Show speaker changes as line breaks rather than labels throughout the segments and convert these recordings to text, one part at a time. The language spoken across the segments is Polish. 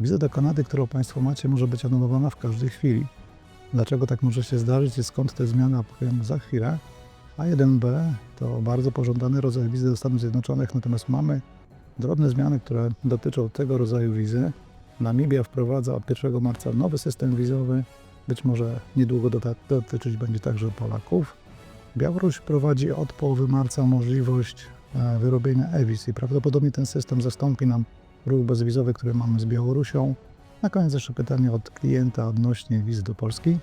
Wiza do Kanady, którą Państwo macie, może być anulowana w każdej chwili. Dlaczego tak może się zdarzyć i skąd te zmiany, opowiem za chwilę. A1B to bardzo pożądany rodzaj wizy do Stanów Zjednoczonych, natomiast mamy drobne zmiany, które dotyczą tego rodzaju wizy. Namibia wprowadza od 1 marca nowy system wizowy, być może niedługo dotyczyć będzie także Polaków. Białoruś prowadzi od połowy marca możliwość e, wyrobienia e-wiz i prawdopodobnie ten system zastąpi nam ruch bezwizowy, który mamy z Białorusią. Na koniec jeszcze pytanie od klienta odnośnie wizy do Polski.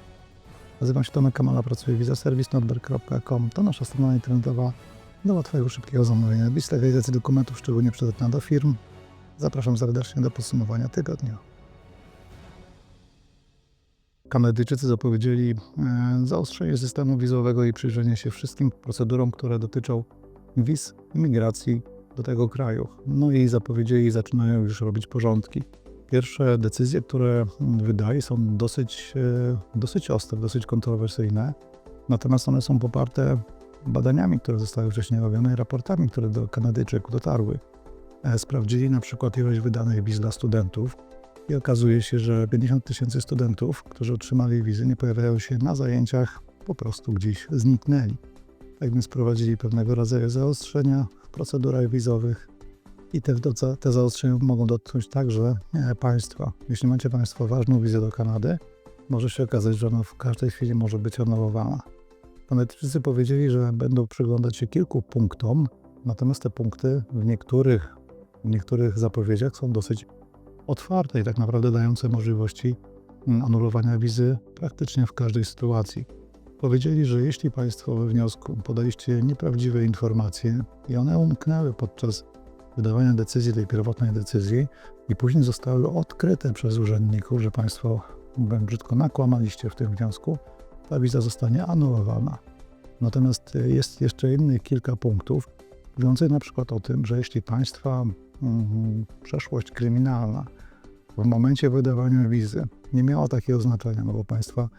Nazywam się Tomek Kamala, pracuję w vizaservice.notber.com. To nasza strona internetowa do łatwego, szybkiego zamówienia lista realizacji dokumentów, szczególnie przydatna do firm. Zapraszam serdecznie do podsumowania tygodnia. Kanadyjczycy zapowiedzieli e, zaostrzenie systemu wizowego i przyjrzenie się wszystkim procedurom, które dotyczą wiz imigracji do tego kraju. No i zapowiedzieli, zaczynają już robić porządki. Pierwsze decyzje, które wydaje, są dosyć, e, dosyć ostre, dosyć kontrowersyjne, natomiast one są poparte badaniami, które zostały wcześniej robione, raportami, które do Kanadyjczyków dotarły. E, Sprawdzili na przykład ilość wydanych wiz dla studentów i okazuje się, że 50 tysięcy studentów, którzy otrzymali wizy, nie pojawiają się na zajęciach, po prostu gdzieś zniknęli. Tak więc prowadzili pewnego rodzaju zaostrzenia procedurach wizowych i te, te zaostrzenia mogą dotknąć także e, państwa. Jeśli macie Państwo ważną wizę do Kanady, może się okazać, że ona w każdej chwili może być anulowana. Kanadyjczycy powiedzieli, że będą przyglądać się kilku punktom, natomiast te punkty w niektórych, w niektórych zapowiedziach są dosyć otwarte i tak naprawdę dające możliwości mm, anulowania wizy praktycznie w każdej sytuacji. Powiedzieli, że jeśli Państwo we wniosku podaliście nieprawdziwe informacje i one umknęły podczas wydawania decyzji, tej pierwotnej decyzji, i później zostały odkryte przez urzędników, że Państwo mówiąc brzydko nakłamaliście w tym wniosku, ta wiza zostanie anulowana. Natomiast jest jeszcze innych kilka punktów, mówiących na przykład o tym, że jeśli Państwa mm, przeszłość kryminalna w momencie wydawania wizy nie miała takiego znaczenia, no bo Państwa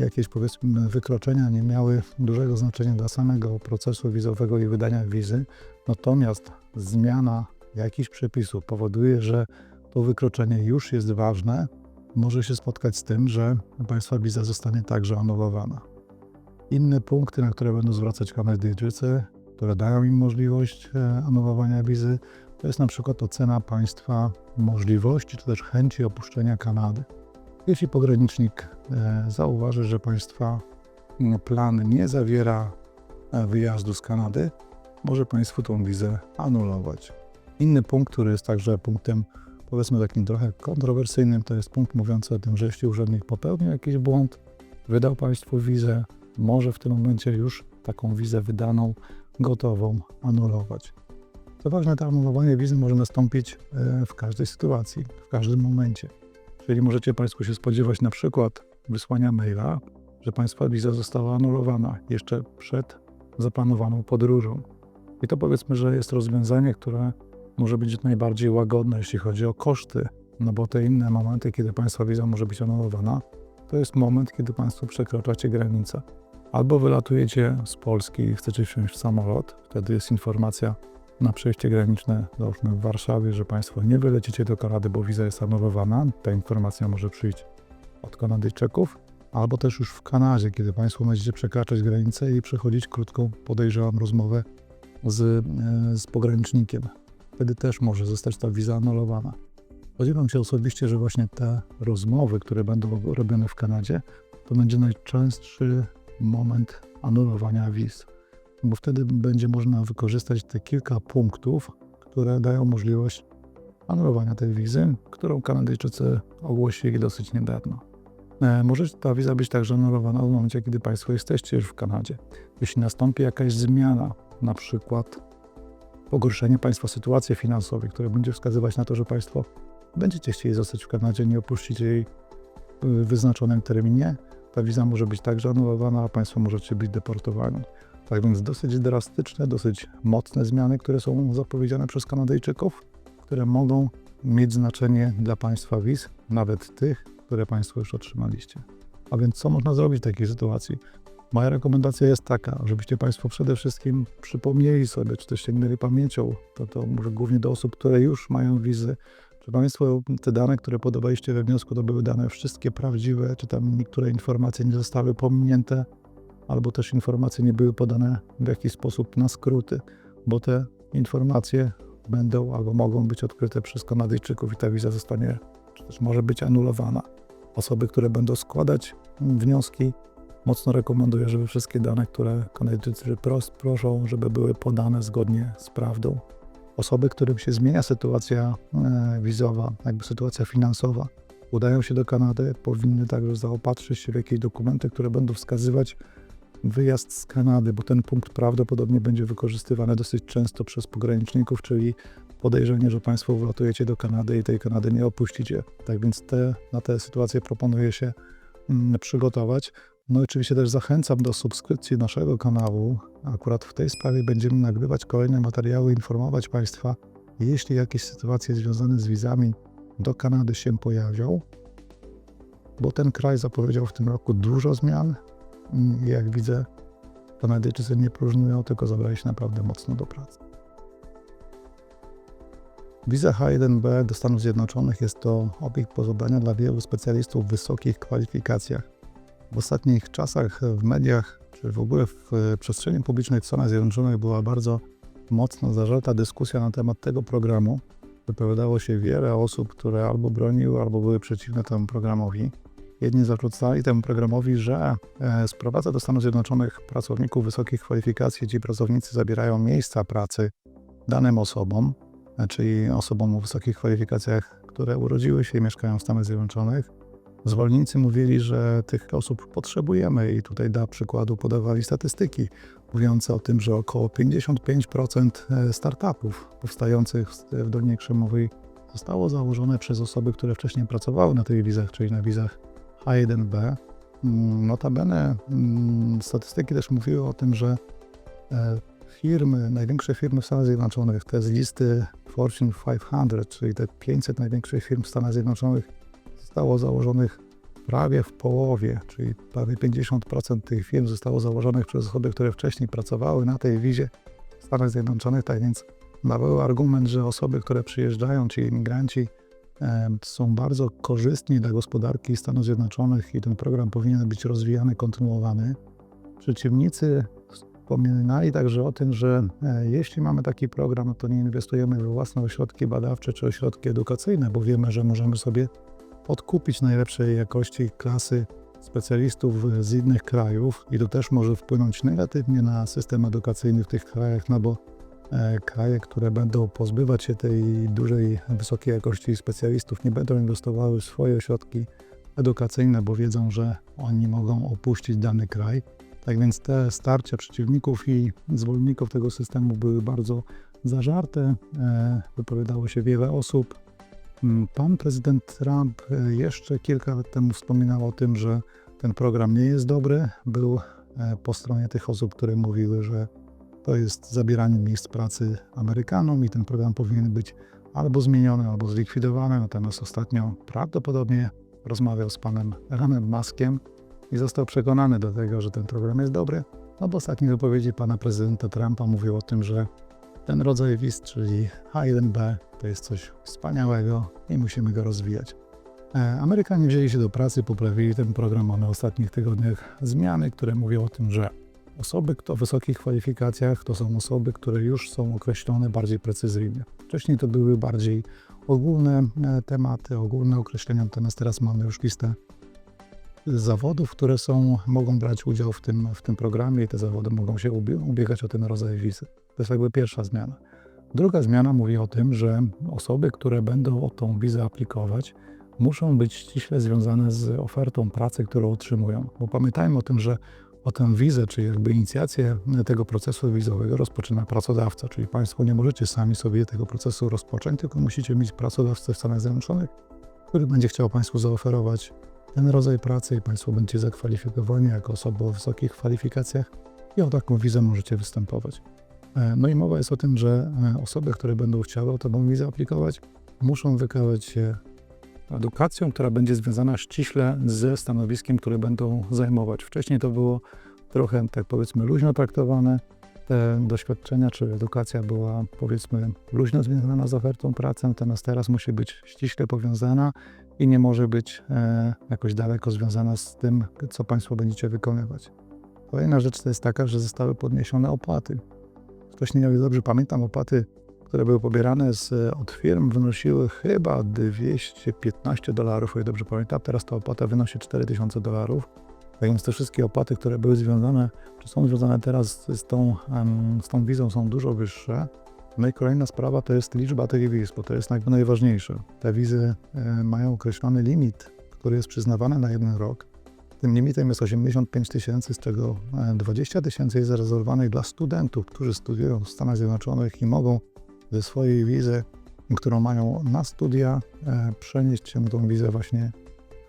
jakieś powiedzmy wykroczenia nie miały dużego znaczenia dla samego procesu wizowego i wydania wizy, natomiast zmiana jakichś przepisów powoduje, że to wykroczenie już jest ważne, może się spotkać z tym, że Państwa wiza zostanie także anulowana. Inne punkty, na które będą zwracać Kanadyjczycy, które dają im możliwość e, anulowania wizy, to jest na przykład ocena państwa możliwości czy też chęci opuszczenia Kanady. Jeśli pogranicznik e, zauważy, że państwa mm, plan nie zawiera e, wyjazdu z Kanady, może państwu tą wizę anulować. Inny punkt, który jest także punktem powiedzmy takim trochę kontrowersyjnym, to jest punkt mówiący o tym, że jeśli urzędnik popełnił jakiś błąd, wydał państwu wizę, może w tym momencie już taką wizę wydaną, gotową anulować. Co ważne, to anulowanie wizy może nastąpić e, w każdej sytuacji, w każdym momencie. Czyli możecie Państwo się spodziewać na przykład wysłania maila, że Państwa wiza została anulowana jeszcze przed zaplanowaną podróżą. I to powiedzmy, że jest rozwiązanie, które może być najbardziej łagodne, jeśli chodzi o koszty, no bo te inne momenty, kiedy Państwa wiza może być anulowana, to jest moment, kiedy Państwo przekraczacie granicę. Albo wylatujecie z Polski i chcecie wsiąść w samolot, wtedy jest informacja na przejście graniczne, załóżmy w Warszawie, że Państwo nie wylecicie do Kanady, bo wiza jest anulowana. Ta informacja może przyjść od Kanadyjczyków, albo też już w Kanadzie, kiedy Państwo będziecie przekraczać granicę i przechodzić krótką, podejrzewam, rozmowę z, e, z pogranicznikiem. Wtedy też może zostać ta wiza anulowana. Spodziewam się osobiście, że właśnie te rozmowy, które będą robione w Kanadzie, to będzie najczęstszy moment anulowania wiz, bo wtedy będzie można wykorzystać te kilka punktów, które dają możliwość anulowania tej wizy, którą Kanadyjczycy ogłosili dosyć niedawno. E, Może ta wiza być także anulowana w momencie, kiedy Państwo jesteście już w Kanadzie. Jeśli nastąpi jakaś zmiana, na przykład pogorszenie Państwa sytuacji finansowej, które będzie wskazywać na to, że Państwo będziecie chcieli zostać w Kanadzie, nie opuścicie jej w wyznaczonym terminie, ta wiza może być także anulowana, a Państwo możecie być deportowani. Tak więc dosyć drastyczne, dosyć mocne zmiany, które są zapowiedziane przez Kanadyjczyków, które mogą mieć znaczenie dla Państwa wiz, nawet tych, które Państwo już otrzymaliście. A więc co można zrobić w takiej sytuacji? Moja rekomendacja jest taka, żebyście Państwo przede wszystkim przypomnieli sobie, czy też sięgnęli pamięcią, to, to może głównie do osób, które już mają wizy, czy Państwo te dane, które podawaliście we wniosku, to były dane wszystkie prawdziwe, czy tam niektóre informacje nie zostały pominięte, albo też informacje nie były podane w jakiś sposób na skróty, bo te informacje będą albo mogą być odkryte przez Kanadyjczyków i ta wiza zostanie, czy też może być anulowana. Osoby, które będą składać wnioski, mocno rekomenduję, żeby wszystkie dane, które Kanadyjczycy pros, proszą, żeby były podane zgodnie z prawdą. Osoby, którym się zmienia sytuacja e, wizowa, jakby sytuacja finansowa, udają się do Kanady, powinny także zaopatrzyć się w jakieś dokumenty, które będą wskazywać wyjazd z Kanady, bo ten punkt prawdopodobnie będzie wykorzystywany dosyć często przez pograniczników, czyli podejrzenie, że Państwo wlatujecie do Kanady i tej Kanady nie opuścicie. Tak więc te, na te sytuacje proponuję się mm, przygotować. No i oczywiście też zachęcam do subskrypcji naszego kanału. Akurat w tej sprawie będziemy nagrywać kolejne materiały, informować Państwa, jeśli jakieś sytuacje związane z wizami do Kanady się pojawią, bo ten kraj zapowiedział w tym roku dużo zmian. Jak widzę, Kanadyjczycy nie próżnują, tylko zabrali się naprawdę mocno do pracy. Wiza H1B do Stanów Zjednoczonych jest to obieg pożądania dla wielu specjalistów w wysokich kwalifikacjach. W ostatnich czasach w mediach, czy w ogóle w e, przestrzeni publicznej w Stanach Zjednoczonych była bardzo mocno zażarta dyskusja na temat tego programu. Wypowiadało się wiele osób, które albo broniły, albo były przeciwne temu programowi. Jedni zarzucali temu programowi, że e, sprowadza do Stanów Zjednoczonych pracowników wysokich kwalifikacji. Ci pracownicy zabierają miejsca pracy danym osobom, e, czyli osobom o wysokich kwalifikacjach, które urodziły się i mieszkają w Stanach Zjednoczonych. Zwolennicy mówili, że tych osób potrzebujemy i tutaj dla przykładu podawali statystyki mówiące o tym, że około 55% startupów powstających w Dolnej Krzemowej zostało założone przez osoby, które wcześniej pracowały na tych wizach, czyli na wizach H1B. Mm, Notabene mm, statystyki też mówiły o tym, że e, firmy, największe firmy w Stanach Zjednoczonych, te z listy Fortune 500, czyli te 500 największych firm w Stanach Zjednoczonych, zostało założonych prawie w połowie, czyli prawie 50% tych firm zostało założonych przez osoby, które wcześniej pracowały na tej wizie w Stanach Zjednoczonych. Tak więc był argument, że osoby, które przyjeżdżają, ci imigranci, są bardzo korzystni dla gospodarki Stanów Zjednoczonych i ten program powinien być rozwijany, kontynuowany. Przeciwnicy wspominali także o tym, że e, jeśli mamy taki program, no to nie inwestujemy we własne ośrodki badawcze czy ośrodki edukacyjne, bo wiemy, że możemy sobie odkupić najlepszej jakości klasy specjalistów z innych krajów i to też może wpłynąć negatywnie na system edukacyjny w tych krajach, no bo kraje, które będą pozbywać się tej dużej, wysokiej jakości specjalistów, nie będą inwestowały w swoje ośrodki edukacyjne, bo wiedzą, że oni mogą opuścić dany kraj. Tak więc te starcia przeciwników i zwolenników tego systemu były bardzo zażarte. E, Wypowiadało się wiele osób, Mm, Pan prezydent Trump e, jeszcze kilka lat temu wspominał o tym, że ten program nie jest dobry. Był e, po stronie tych osób, które mówiły, że to jest zabieranie miejsc pracy Amerykanom i ten program powinien być albo zmieniony, albo zlikwidowany. Natomiast ostatnio prawdopodobnie rozmawiał z panem Elonem Muskiem i został przekonany do tego, że ten program jest dobry. No bo ostatnie wypowiedzi pana prezydenta Trumpa mówią o tym, że ten rodzaj wiz, czyli H1B, to jest coś wspaniałego i musimy go rozwijać. E, Amerykanie wzięli się do pracy, poprawili ten program. Mamy w ostatnich tygodniach zmiany, które mówią o tym, że osoby o wysokich kwalifikacjach to są osoby, które już są określone bardziej precyzyjnie. Wcześniej to były bardziej ogólne e, tematy, ogólne określenia, natomiast teraz mamy już listę zawodów, które są, mogą brać udział w tym, w tym programie i te zawody mogą się ubiegać o ten rodzaj wizy. To jest jakby pierwsza zmiana. Druga zmiana mówi o tym, że osoby, które będą o tą wizę aplikować, muszą być ściśle związane z ofertą pracy, którą otrzymują. Bo pamiętajmy o tym, że o tę wizę, czy jakby inicjację tego procesu wizowego rozpoczyna pracodawca, czyli Państwo nie możecie sami sobie tego procesu rozpocząć, tylko musicie mieć pracodawcę w Stanach Zjednoczonych, który będzie chciał Państwu zaoferować ten rodzaj pracy i Państwo będziecie zakwalifikowani jako osoba o wysokich kwalifikacjach i o taką wizę możecie występować. E, no i mowa jest o tym, że e, osoby, które będą chciały o taką wizę aplikować, muszą wykazać się edukacją, która będzie związana ściśle ze stanowiskiem, które będą zajmować. Wcześniej to było trochę, tak powiedzmy, luźno traktowane. te doświadczenia czy edukacja była powiedzmy luźno związana z ofertą pracy, natomiast teraz musi być ściśle powiązana i nie może być e, jakoś daleko związana z tym, co Państwo będziecie wykonywać. Kolejna rzecz to jest taka, że zostały podniesione opłaty. Wcześniej, jak dobrze pamiętam, opłaty, które były pobierane z, od firm, wynosiły chyba 215 dolarów, o ile dobrze pamiętam. Teraz ta opłata wynosi 4000 dolarów. Tak więc te wszystkie opłaty, które były związane, czy są związane teraz z tą, z tą wizą, są dużo wyższe. No i kolejna sprawa to jest liczba tych wiz, bo to jest jakby najważniejsze. Te wizy e, mają określony limit, który jest przyznawany na jeden rok. Tym limitem jest 85 tysięcy, z czego e, 20 tysięcy jest zarezerwowanych dla studentów, którzy studiują w Stanach Zjednoczonych i mogą ze swojej wizy, którą mają na studia, e, przenieść się na tą wizę właśnie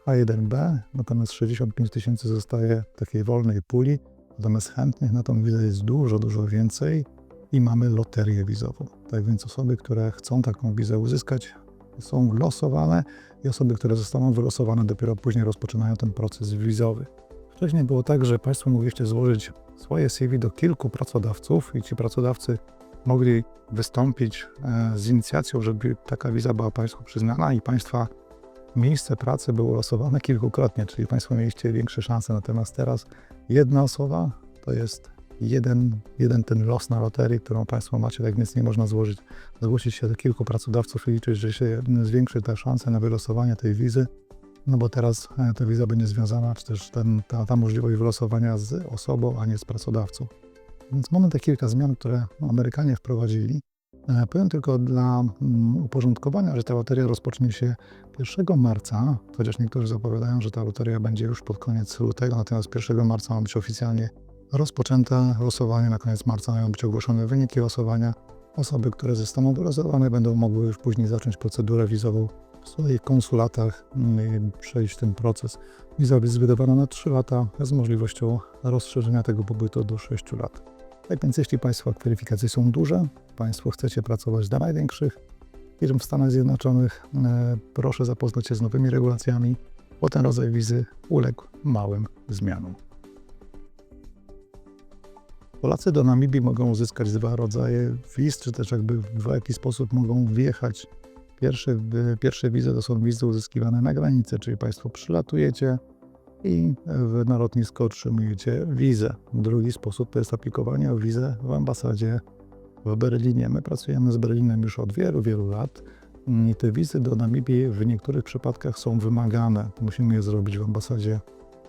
H1B, natomiast 65 tysięcy zostaje takiej wolnej puli, natomiast chętnych na tą wizę jest dużo, dużo więcej i mamy loterię wizową. Tak więc osoby, które chcą taką wizę uzyskać, są losowane i osoby, które zostaną wylosowane, dopiero później rozpoczynają ten proces wizowy. Wcześniej było tak, że Państwo mogliście złożyć swoje CV do kilku pracodawców i ci pracodawcy mogli wystąpić e, z inicjacją, żeby taka wiza była Państwu przyznana i Państwa miejsce pracy było losowane kilkukrotnie, czyli Państwo mieliście większe szanse. Natomiast teraz jedna osoba to jest jeden, jeden ten los na loterii, którą Państwo macie, tak więc nie można złożyć, zgłosić się do kilku pracodawców i liczyć, że się zwiększy ta szansa na wylosowanie tej wizy, no bo teraz e, ta wiza będzie związana, czy też ten, ta, ta możliwość wylosowania z osobą, a nie z pracodawcą. Więc mamy te kilka zmian, które Amerykanie wprowadzili. E, Powiem tylko dla mm, uporządkowania, że ta loteria rozpocznie się 1 marca, chociaż niektórzy zapowiadają, że ta loteria będzie już pod koniec lutego, natomiast 1 marca ma być oficjalnie rozpoczęta losowanie, na koniec marca mają być ogłoszone wyniki losowania. Osoby, które zostaną wylosowane, będą mogły już później zacząć procedurę wizową w swoich konsulatach mm, przejść ten proces. Wiza jest wydawana na 3 lata z możliwością rozszerzenia tego pobytu do 6 lat. Więc jeśli Państwa kwalifikacje są duże, Państwo chcecie pracować dla największych firm w Stanach Zjednoczonych, e, proszę zapoznać się z nowymi regulacjami, bo ten rodzaj wizy uległ małym zmianom. Polacy do Namibii mogą uzyskać dwa rodzaje wiz, czy też jakby w jaki sposób mogą wjechać. Pierwsze, pierwsze wizy to są wizy uzyskiwane na granicy, czyli Państwo przylatujecie i na lotnisko otrzymujecie wizę. Drugi sposób to jest aplikowanie o wizę w ambasadzie w Berlinie. My pracujemy z Berlinem już od wielu, wielu lat i te wizy do Namibii w niektórych przypadkach są wymagane. Musimy je zrobić w ambasadzie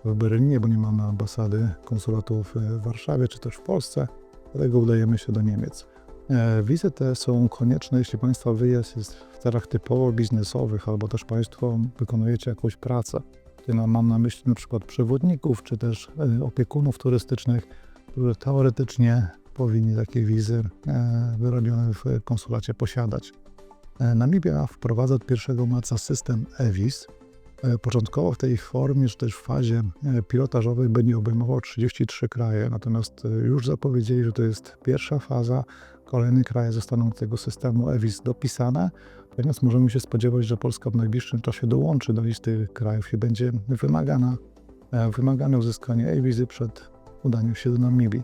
w Berlinie, bo nie mamy ambasady, konsulatów w Warszawie czy też w Polsce, dlatego udajemy się do Niemiec. E, Wizy te są konieczne, jeśli Państwa wyjazd jest w celach typowo biznesowych, albo też Państwo wykonujecie jakąś pracę. Tutaj mam- na myśli na przykład przewodników, czy też e, opiekunów turystycznych, którzy teoretycznie powinni takie wizy e, wyrobione w konsulacie posiadać. E, Namibia wprowadza od 1 marca system EVIS. E, Początkowo w tej formie, czy też w fazie pilotażowej będzie obejmował 33 kraje, natomiast już zapowiedzieli, że to jest pierwsza faza. Kolejne kraje zostaną do tego systemu EVIS dopisane, więc możemy się spodziewać, że Polska w najbliższym czasie dołączy do listy krajów i będzie wymagana, e, wymagane uzyskanie e-wizy przed udaniem się do Namibii.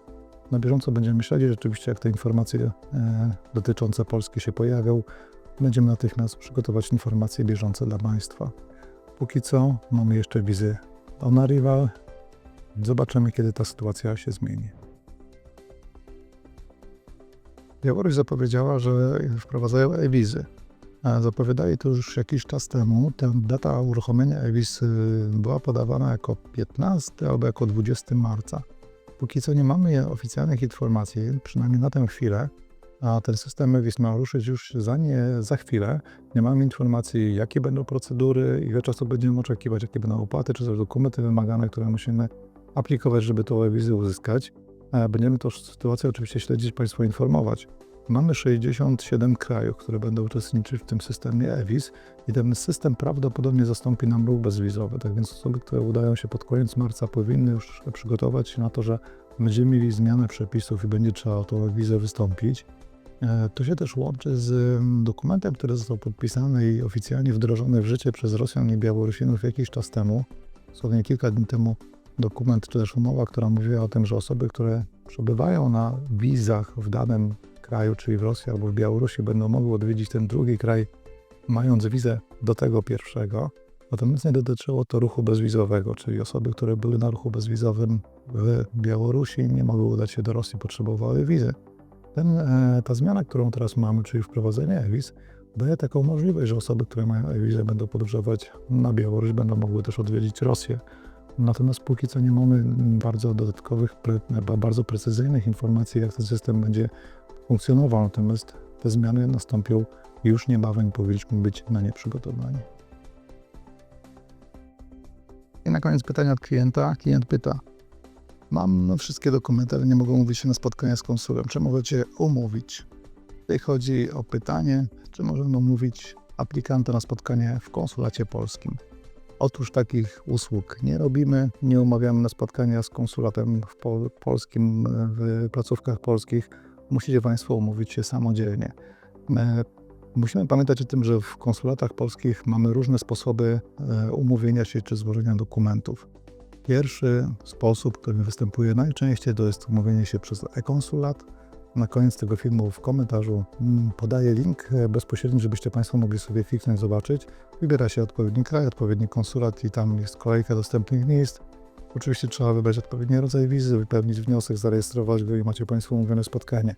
Na bieżąco będziemy śledzić rzeczywiście, jak te informacje e, dotyczące Polski się pojawią. Będziemy natychmiast przygotować informacje bieżące dla Państwa. Póki co mamy jeszcze wizy on arrival. Zobaczymy, kiedy ta sytuacja się zmieni. Białoruś zapowiedziała, że wprowadzają e-wizy. Zapowiadali to już jakiś czas temu. Ta data uruchomienia e-wiz y, była podawana jako 15 albo jako 20 marca. Póki co nie mamy oficjalnych informacji, przynajmniej na tę chwilę, a ten system e-wiz ma ruszyć już za, nie, za chwilę. Nie mamy informacji, jakie będą procedury, ile czasu będziemy oczekiwać, jakie będą opłaty, czy też dokumenty wymagane, które musimy aplikować, żeby tą e-wizę uzyskać. E, Będziemy tą sytuację oczywiście śledzić, Państwa informować. Mamy 67 krajów, które będą uczestniczyć w tym systemie EVIS i ten system prawdopodobnie zastąpi nam ruch bezwizowy. Tak więc osoby, które udają się pod koniec marca, powinny już przygotować się na to, że będziemy mieli zmianę przepisów i będzie trzeba o tą wizę wystąpić. E, To się też łączy z mm, dokumentem, który został podpisany i oficjalnie wdrożony w życie przez Rosjan i Białorusinów jakiś czas temu. Dosłownie kilka dni temu dokument, czy też umowa, która mówiła o tym, że osoby, które przebywają na wizach w danym kraju, czyli w Rosji albo w Białorusi, będą mogły odwiedzić ten drugi kraj, mając wizę do tego pierwszego, natomiast nie dotyczyło to ruchu bezwizowego, czyli osoby, które były na ruchu bezwizowym w Białorusi, nie mogły udać się do Rosji, potrzebowały wizy. Ten, e, ta zmiana, którą teraz mamy, czyli wprowadzenie e-wiz, daje taką możliwość, że osoby, które mają e-wizę, będą podróżować na Białoruś, będą mogły też odwiedzić Rosję. Natomiast póki co nie mamy bardzo dodatkowych, bardzo precyzyjnych informacji, jak ten system będzie funkcjonował. Natomiast te zmiany nastąpią już niebawem powinniśmy być na nie przygotowani. I na koniec pytania od klienta. Klient pyta, mam wszystkie dokumenty, ale nie mogę umówić się na spotkanie z konsulem. Czy możecie umówić? Tutaj chodzi o pytanie, czy możemy umówić aplikanta na spotkanie w konsulacie polskim. Otóż takich usług nie robimy, nie umawiamy na spotkania z konsulatem w pol polskim, w placówkach polskich. Musicie Państwo umówić się samodzielnie. E, Musimy pamiętać o tym, że w konsulatach polskich mamy różne sposoby e, umówienia się czy złożenia dokumentów. Pierwszy sposób, który występuje najczęściej, to jest umówienie się przez e-konsulat. Na koniec tego filmu w komentarzu mm, podaję link e, bezpośredni, żebyście Państwo mogli sobie kliknąć, zobaczyć. Wybiera się odpowiedni kraj, odpowiedni konsulat i tam jest kolejka dostępnych miejsc. Oczywiście trzeba wybrać odpowiedni rodzaj wizy, wypełnić wniosek, zarejestrować go i macie Państwo umówione spotkanie.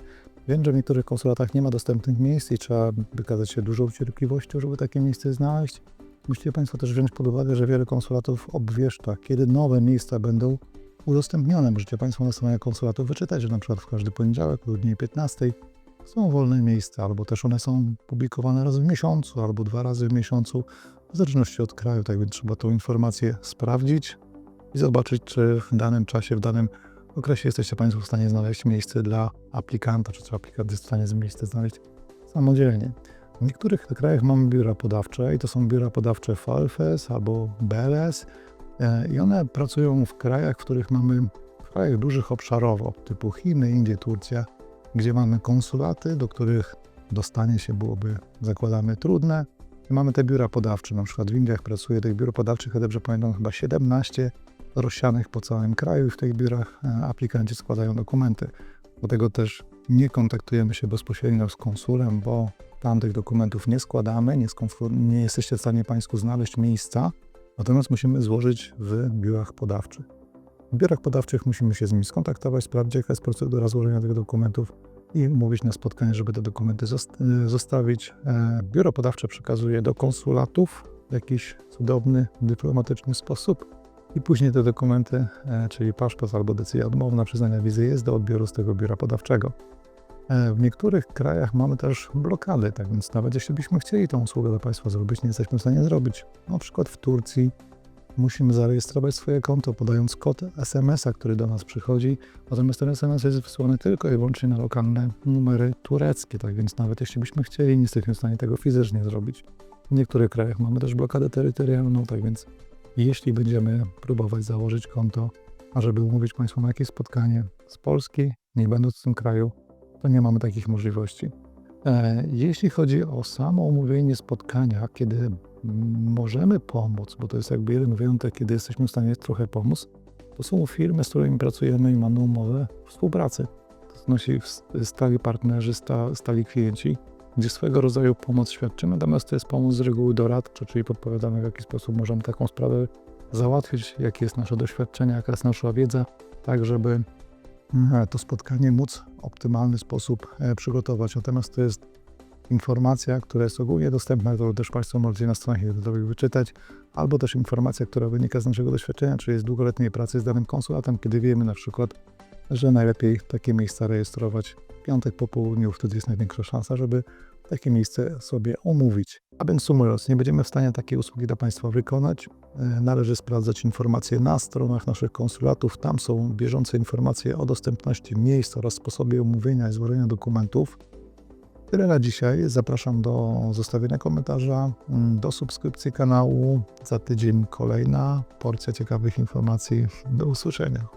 Wiem, że w niektórych konsulatach nie ma dostępnych miejsc i trzeba wykazać się dużą cierpliwością, żeby takie miejsce znaleźć. Musicie Państwo też wziąć pod uwagę, że wiele konsulatów obwieszcza, kiedy nowe miejsca będą udostępnione. Możecie Państwo na stronie konsulatu wyczytać, że na przykład w każdy poniedziałek o godzinie 15 są wolne miejsca, albo też one są publikowane raz w miesiącu, albo dwa razy w miesiącu, w zależności od kraju. Tak więc trzeba tą informację sprawdzić i zobaczyć, czy w danym czasie, w danym okresie jesteście Państwo w stanie znaleźć miejsce dla aplikanta, czy, czy aplikant jest w stanie miejsce znaleźć samodzielnie. W niektórych krajach mamy biura podawcze i to są biura podawcze VLFS albo BLS e, i one pracują w krajach, w których mamy, w krajach dużych obszarowo, typu Chiny, Indie, Turcja, gdzie mamy konsulaty, do których dostanie się byłoby, zakładamy, trudne. I mamy te biura podawcze, na przykład w Indiach pracuje tych biur podawczych, ja dobrze pamiętam, chyba 17 rozsianych po całym kraju i w tych biurach e, aplikanci składają dokumenty. Dlatego też nie kontaktujemy się bezpośrednio z konsulem, bo tam tych dokumentów nie składamy, nie, nie jesteście w stanie Państwu znaleźć miejsca, natomiast musimy złożyć w biurach podawczych. W biurach podawczych musimy się z nimi skontaktować, sprawdzić jaka jest procedura złożenia tych dokumentów i mówić na spotkanie, żeby te dokumenty e, zostawić. E, biuro podawcze przekazuje do konsulatów w jakiś cudowny, dyplomatyczny sposób i później te dokumenty, e, czyli paszport albo decyzja odmowna przyznania wizy jest do odbioru z tego biura podawczego. E, w niektórych krajach mamy też blokady, tak więc nawet jeśli byśmy chcieli tą usługę dla Państwa zrobić, nie jesteśmy w stanie zrobić. Na przykład w Turcji musimy zarejestrować swoje konto, podając kod SMS-a, który do nas przychodzi, natomiast ten SMS jest wysłany tylko i wyłącznie na lokalne numery tureckie, tak więc nawet jeśli byśmy chcieli, nie jesteśmy w stanie tego fizycznie zrobić. W niektórych krajach mamy też blokadę terytorialną, tak więc jeśli będziemy próbować założyć konto, a żeby umówić Państwa na jakieś spotkanie z Polski, nie będąc w tym kraju, to nie mamy takich możliwości. E, jeśli chodzi o samo umówienie spotkania, kiedy możemy pomóc, bo to jest jakby jeden wyjątek, kiedy jesteśmy w stanie trochę pomóc, to są firmy, z którymi pracujemy i mamy umowę współpracy. To znosi stali partnerzy, stali klienci, gdzie swego rodzaju pomoc świadczymy, natomiast to jest pomoc z reguły doradcza, czyli podpowiadamy w jaki sposób możemy taką sprawę załatwić, jakie jest nasze doświadczenie, jaka jest nasza wiedza, tak żeby e, to spotkanie móc w optymalny sposób e, przygotować. Natomiast to jest informacja, która jest ogólnie dostępna, którą też Państwo możecie na stronach internetowych wyczytać, albo też informacja, która wynika z naszego doświadczenia, czyli z długoletniej pracy z danym konsulatem, kiedy wiemy na przykład, że najlepiej takie miejsca rejestrować w piątek po południu, wtedy jest największa szansa, żeby takie miejsce sobie omówić. A więc sumując, nie będziemy w stanie takiej usługi dla Państwa wykonać. E, należy sprawdzać informacje na stronach naszych konsulatów. Tam są bieżące informacje o dostępności miejsc oraz sposobie omówienia i złożenia dokumentów. Tyle na dzisiaj. Zapraszam do zostawienia komentarza, mm, do subskrypcji kanału. Za tydzień kolejna porcja ciekawych informacji. Do usłyszenia.